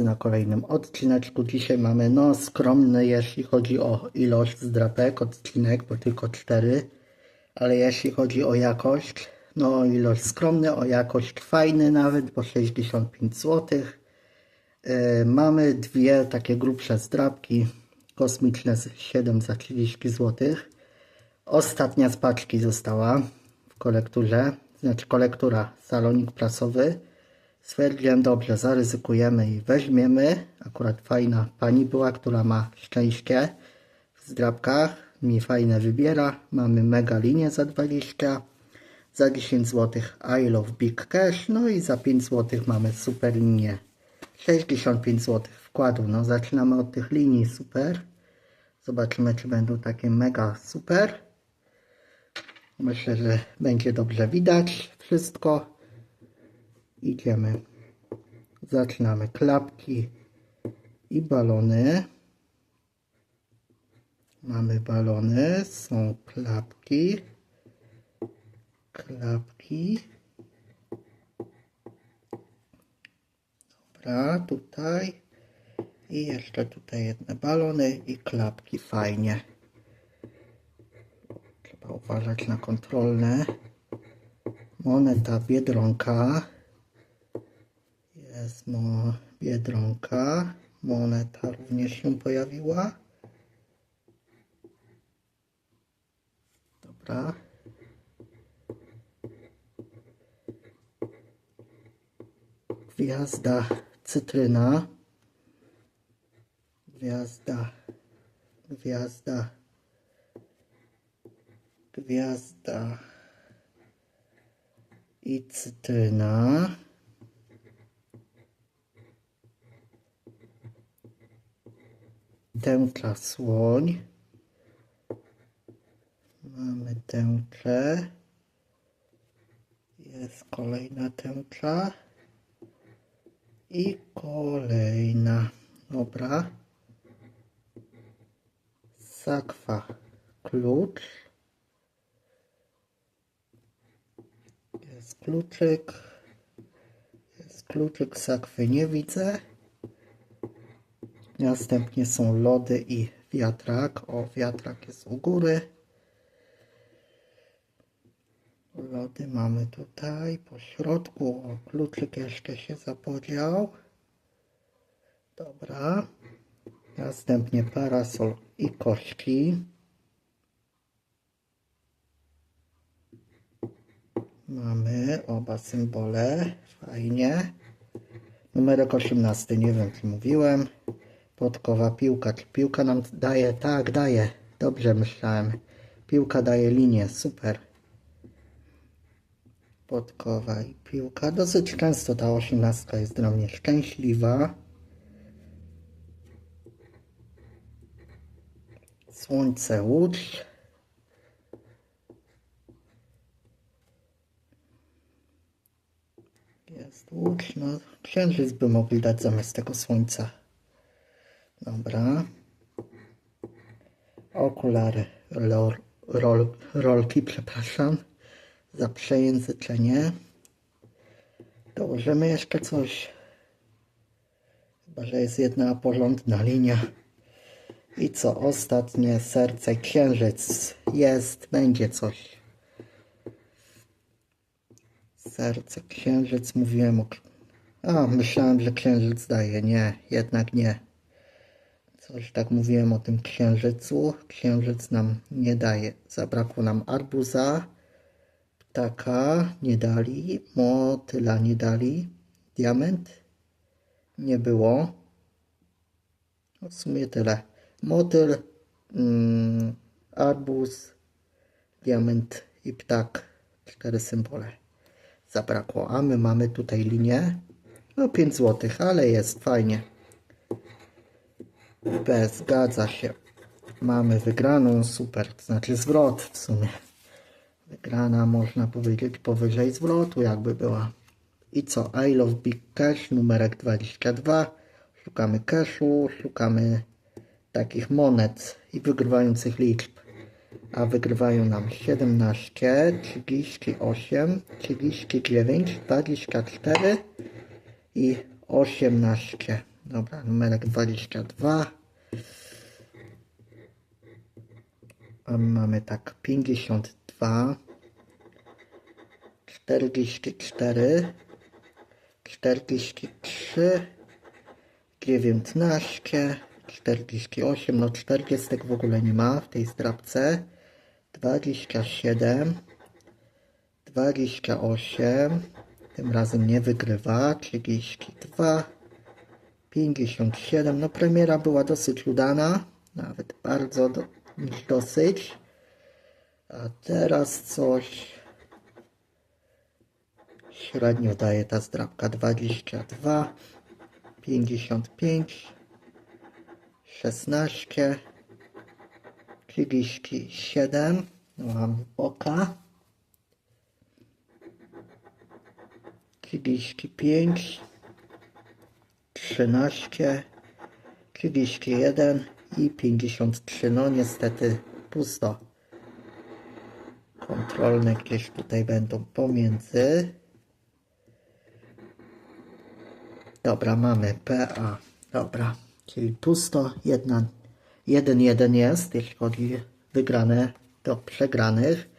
drodzy na kolejnym odcineczku. Dzisiaj mamy no skromny, jeśli chodzi o ilość zdrapek, odcinek, bo tylko cztery. Ale jeśli chodzi o jakość, no ilość skromny, o jakość fajny nawet, bo 65 zł. E, mamy dwie takie grubsze zdrapki, kosmiczne z 7 za 30 zł. Ostatnia z paczki została w kolekturze, znaczy kolektura salonik prasowy. Stwierdziłem, dobrze, zaryzykujemy i weźmiemy. Akurat fajna pani była, która ma szczęście w zdrabkach. Mi fajne wybiera. Mamy mega linię za 20. Za 10 zł I love big cash. No i za 5 zł mamy super linię. 65 zł wkładu. No zaczynamy od tych linii super. Zobaczymy, czy będą takie mega super. Myślę, że będzie dobrze widać wszystko. Idziemy. Zaczynamy klapki i balony. Mamy balony, są klapki, klapki. Dobra, tutaj. I jeszcze tutaj jedne balony i klapki, fajnie. Trzeba uważać na kontrolne. Moneta Biedronka. Jest mo Biedronka. Moneta również się pojawiła. Dobra. Gwiazda cytryna. Gwiazda. Gwiazda. Gwiazda. I cytryna. Tęcza słoń. Mamy tęczę. Jest kolejna tęcza. I kolejna. Dobra. Sakwa. Klucz. Jest kluczyk. Jest kluczyk sakwy. Nie widzę. Następnie są lody i wiatrak. O, wiatrak jest u góry. Lody mamy tutaj po środku. O, kluczyk jeszcze się zapodział. Dobra. Następnie parasol i kości. Mamy oba symbole. Fajnie. Numerek 18. Nie wiem, czy mówiłem. Podkowa, piłka. Piłka nam daje? Tak, daje. Dobrze myślałem. Piłka daje linię. Super. Podkowa i piłka. Dosyć często ta osiemnastka jest dla mnie szczęśliwa. Słońce, łódź. Jest łódź. No, księżyc by mogli dać zamiast tego słońca. Dobra. Okulary, rol, rol, rolki, przepraszam za przejęzyczenie. Dołożymy jeszcze coś. Chyba, że jest jedna porządna linia. I co ostatnie? Serce, księżyc. Jest, będzie coś. Serce, księżyc, mówiłem o... A, myślałem, że księżyc daje. Nie, jednak nie. Coś tak mówiłem o tym księżycu. Księżyc nam nie daje. Zabrakło nam arbuza. Ptaka nie dali. Motyla nie dali. Diament nie było. No w sumie tyle. Motyl, mm, arbuz, diament i ptak. Cztery symbole zabrakło. A my mamy tutaj linię. No 5 zł, ale jest fajnie. B zgadza się. Mamy wygraną, super, to znaczy zwrot w sumie. Wygrana można powiedzieć powyżej zwrotu jakby była. I co? I love big cash, numerek 22. Szukamy cashu, szukamy takich monet i wygrywających liczb. A wygrywają nam 17, 38, 39, 24 i 18. Dobra, numerek 22. A mamy tak 52, 44, 43, 19, 48, no 40 w ogóle nie ma w tej zdrabce, 27, 28, tym razem nie wygrywa, 32, 57, no premiera była dosyć udana, nawet bardzo do, dosyć, a teraz coś średnio daje ta zdrabka 22, 55, 16, 37, no mamy boka, 35, 13, 31 i 53. No niestety pusto. Kontrolne gdzieś tutaj będą pomiędzy. Dobra, mamy PA. Dobra, czyli pusto. Jedna, jeden, jeden jest, jeśli chodzi wygrane do przegranych.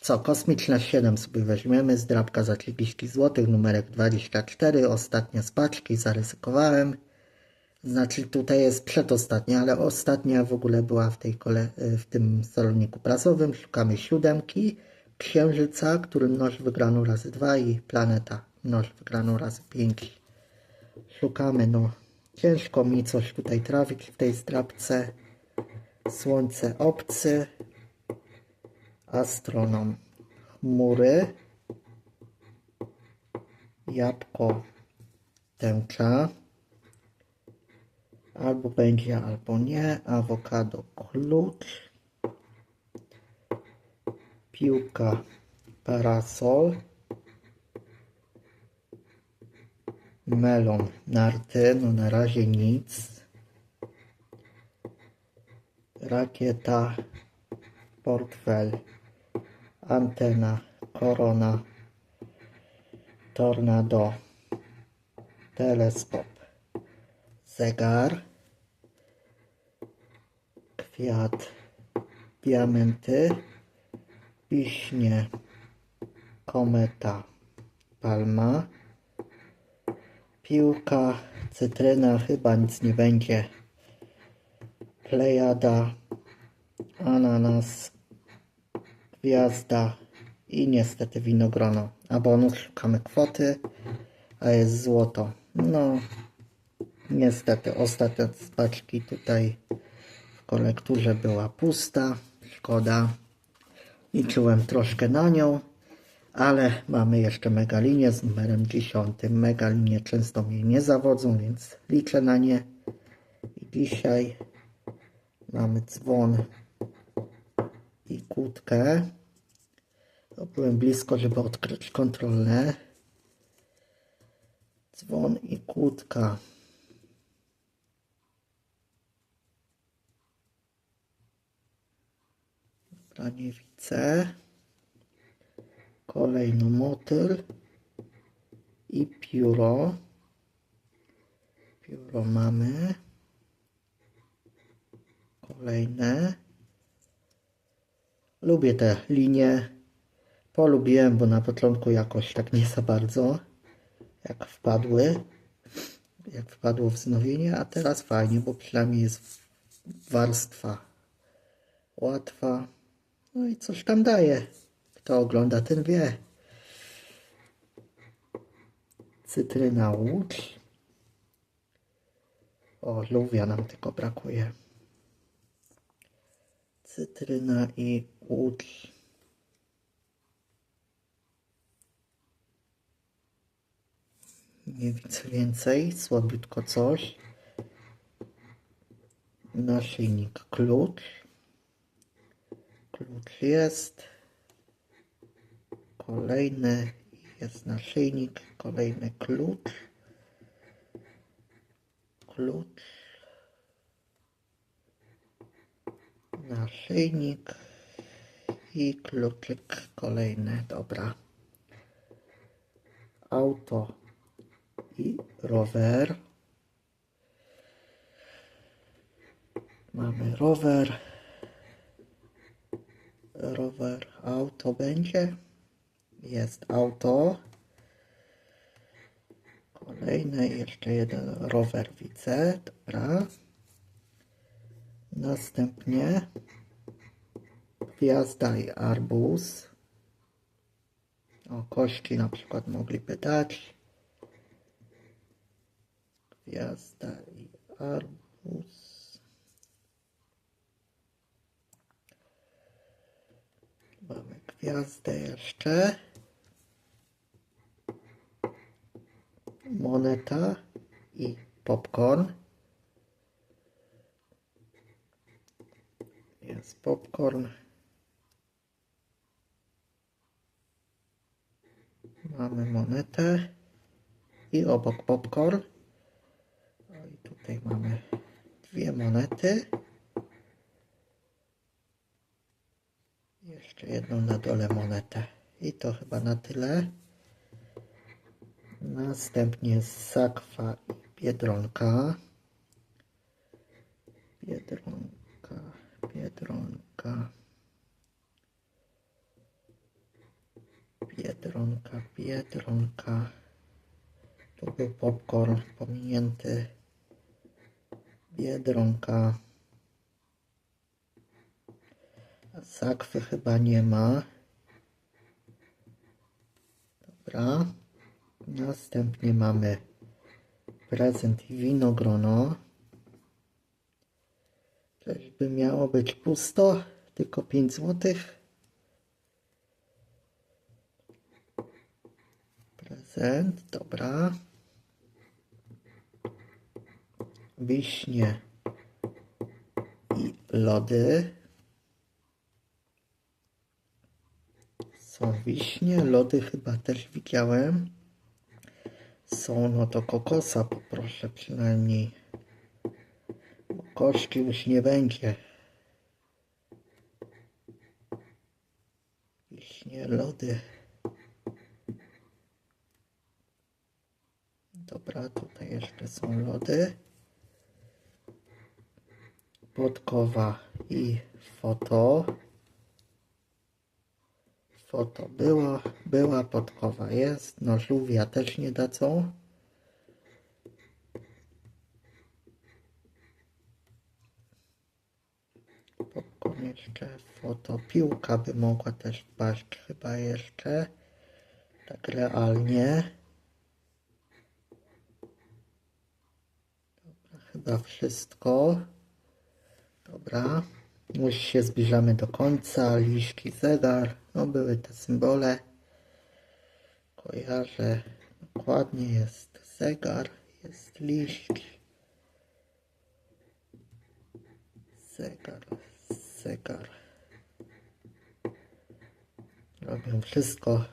Co, kosmiczna 7 sobie weźmiemy, zdrabka za 30 zł, numerek 24, ostatnia z paczki, zaryzykowałem. Znaczy tutaj jest przedostatnia, ale ostatnia w ogóle była w, tej kole, w tym saloniku prasowym. Szukamy siódemki, księżyca, który mnoży wygraną razy 2 i planeta mnoży wygraną razy 5. Szukamy, no ciężko mi coś tutaj trafić w tej zdrabce. Słońce obcy, astronom. Chmury, jabłko tęcza, albo będzie, albo nie, awokado klucz, piłka parasol, melon narty, no na razie nic, rakieta portfel, antena, korona, tornado, teleskop, zegar, kwiat, diamenty, wiśnie, kometa, palma, piłka, cytryna, chyba nic nie będzie, plejada, ananas, gwiazda i niestety winogrono. A bonus szukamy kwoty, a jest złoto. No, niestety ostatnia z paczki tutaj w kolekturze była pusta. Szkoda. Liczyłem troszkę na nią, ale mamy jeszcze megalinię z numerem 10. Megalinie często mnie nie zawodzą, więc liczę na nie. I dzisiaj mamy dzwon i kłódkę. Byłem blisko, żeby odkryć kontrolne. Dzwon i kłódka. Dobra, nie widzę. Kolejno motyl i pióro. Pióro mamy. Kolejne. Lubię te linie. Polubiłem, bo na początku jakoś tak nie za bardzo. Jak wpadły. Jak wpadło wznowienie, a teraz fajnie, bo przynajmniej jest warstwa łatwa. No i coś tam daje. Kto ogląda, ten wie. Cytryna łódź. O, luwia nam tylko brakuje. Cytryna i łódź. Nie widzę więcej. Słabiutko coś. Naszyjnik klucz. Klucz jest. Kolejny jest naszyjnik. Kolejny klucz. Klucz. Naszyjnik. I kluczyk kolejny. Dobra. Auto i rower. Mamy rower. Rower, auto będzie. Jest auto. Kolejny, jeszcze jeden rower widzę. Dobra. Następnie gwiazda i arbuz. O, kości na przykład mogliby dać. Gwiazda i arbuz. Mamy gwiazdę jeszcze. Moneta i popcorn. Jest popcorn. Mamy monetę i obok popcorn. No i tutaj mamy dwie monety. Jeszcze jedną na dole monetę. I to chyba na tyle. Następnie sakwa i. Biedronka, Biedronka, biedronka. Tu był popcorn pominięty. Biedronka. A sakwy chyba nie ma. Dobra. Następnie mamy prezent i winogrono. Też by miało być pusto, tylko 5 złotych. Prezent, dobra. Wiśnie i lody. Są wiśnie, lody chyba też widziałem. Są, no to kokosa poproszę przynajmniej. Koszki już nie będzie. Wiśnie, lody. Dobra, tutaj jeszcze są lody. Podkowa i foto. Foto była, była, podkowa jest. No żółwia też nie dadzą. Popcorn jeszcze, foto, piłka by mogła też wpaść chyba jeszcze. Tak realnie. Chyba wszystko. Dobra. Już się zbliżamy do końca. Liszki, zegar. No były te symbole. Kojarzę. Dokładnie jest zegar. Jest liść. Zegar. Zegar. Robią wszystko,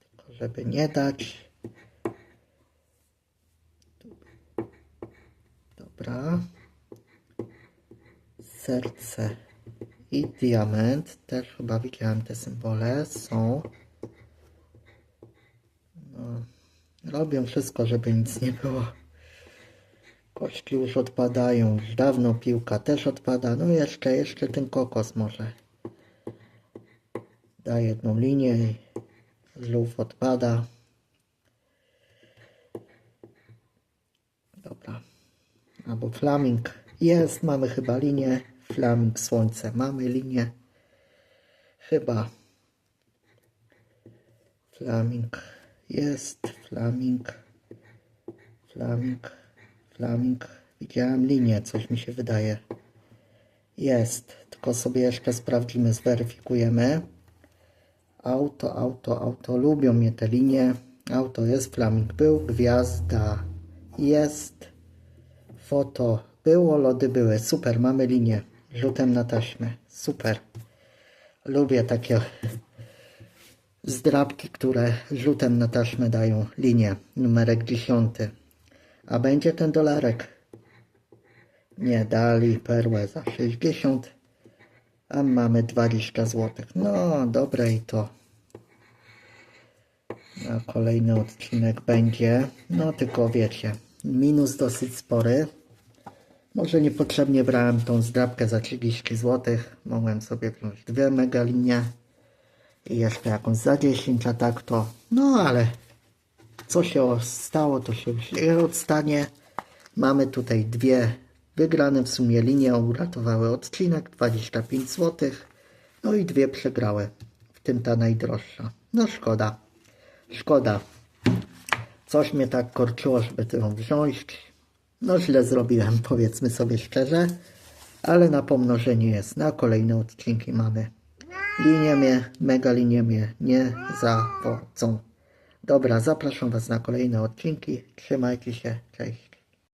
tylko żeby nie dać. Dobra serce i diament. Też chyba widziałem te symbole. Są. No, robią wszystko, żeby nic nie było. Kości już odpadają. Już dawno piłka też odpada. No jeszcze, jeszcze ten kokos może. Da jedną linię żółw odpada. Dobra. Albo flaming. Jest, mamy chyba linię. Flaming, słońce. Mamy linię. Chyba. Flaming. Jest. Flaming. Flaming. Flaming. Widziałem linię, coś mi się wydaje. Jest. Tylko sobie jeszcze sprawdzimy, zweryfikujemy. Auto, auto, auto. Lubią mnie te linie. Auto jest, flaming był, gwiazda jest. Foto było, lody były. Super, mamy linię. Rzutem na taśmę. Super. Lubię takie zdrabki, które rzutem na taśmę dają linię. Numerek dziesiąty. A będzie ten dolarek. Nie, dali perłę za 60. A mamy 20 zł. No, dobre i to. Na kolejny odcinek będzie. No, tylko wiecie, minus dosyć spory. Może niepotrzebnie brałem tą zdrabkę za 30 zł. Mogłem sobie wziąć dwie mega linie i jeszcze jakąś za 10, a tak to. No ale co się stało, to się odstanie. Mamy tutaj dwie wygrane w sumie linie, uratowały odcinek 25 zł. No i dwie przegrałe, w tym ta najdroższa. No szkoda, szkoda. Coś mnie tak korczyło, żeby tę wziąć. No źle zrobiłem, powiedzmy sobie szczerze, ale na pomnożenie jest. Na kolejne odcinki mamy. Linie mnie, mega linie mnie nie zawodzą. Dobra, zapraszam Was na kolejne odcinki. Trzymajcie się, cześć.